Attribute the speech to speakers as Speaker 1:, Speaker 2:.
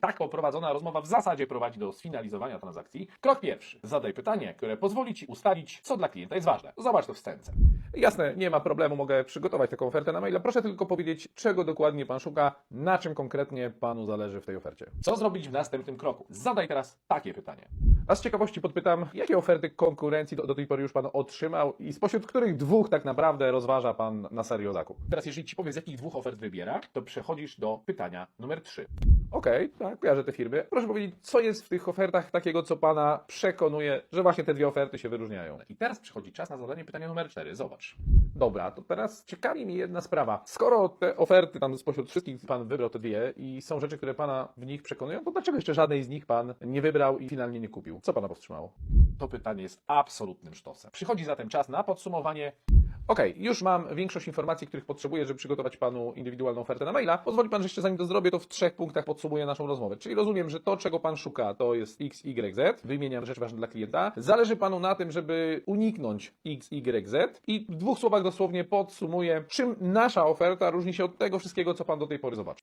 Speaker 1: Tak poprowadzona rozmowa w zasadzie prowadzi do sfinalizowania transakcji. Krok pierwszy. Zadaj pytanie, które pozwoli Ci ustalić, co dla klienta jest ważne. Zobacz to w scence.
Speaker 2: Jasne, nie ma problemu, mogę przygotować taką ofertę na maila. Proszę tylko powiedzieć, czego dokładnie Pan szuka, na czym konkretnie Panu zależy w tej ofercie.
Speaker 1: Co zrobić w następnym kroku? Zadaj teraz takie pytanie.
Speaker 2: A z ciekawości podpytam, jakie oferty konkurencji do, do tej pory już Pan otrzymał i spośród których dwóch tak naprawdę rozważa Pan na serio zakup?
Speaker 1: Teraz, jeżeli Ci powiem, z jakich dwóch ofert wybiera, to przechodzisz do pytania numer 3.
Speaker 2: Okej, tak, kojarzę te firmy. Proszę powiedzieć, co jest w tych ofertach takiego, co Pana przekonuje, że właśnie te dwie oferty się wyróżniają?
Speaker 1: I teraz przychodzi czas na zadanie pytania numer 4. Zobacz.
Speaker 2: Dobra, to teraz ciekawi mnie jedna sprawa. Skoro te oferty tam spośród wszystkich Pan wybrał te dwie i są rzeczy, które Pana w nich przekonują, to dlaczego jeszcze żadnej z nich Pan nie wybrał i finalnie nie kupił? Co Pana powstrzymało?
Speaker 1: To pytanie jest absolutnym sztosem. Przychodzi zatem czas na podsumowanie.
Speaker 2: Okej, już mam większość informacji, których potrzebuję, żeby przygotować Panu indywidualną ofertę na maila. Pozwoli Pan, że jeszcze zanim to zrobię, to w trzech punktach podsumuję naszą rozmowę. Czyli rozumiem, że to, czego Pan szuka, to jest X, Y, Z. Wymieniam rzeczy ważne dla klienta. Zależy Panu na tym, żeby uniknąć X, Y, Z. I w dwóch słowach dosłownie podsumuję, czym nasza oferta różni się od tego wszystkiego, co Pan do tej pory zobaczył.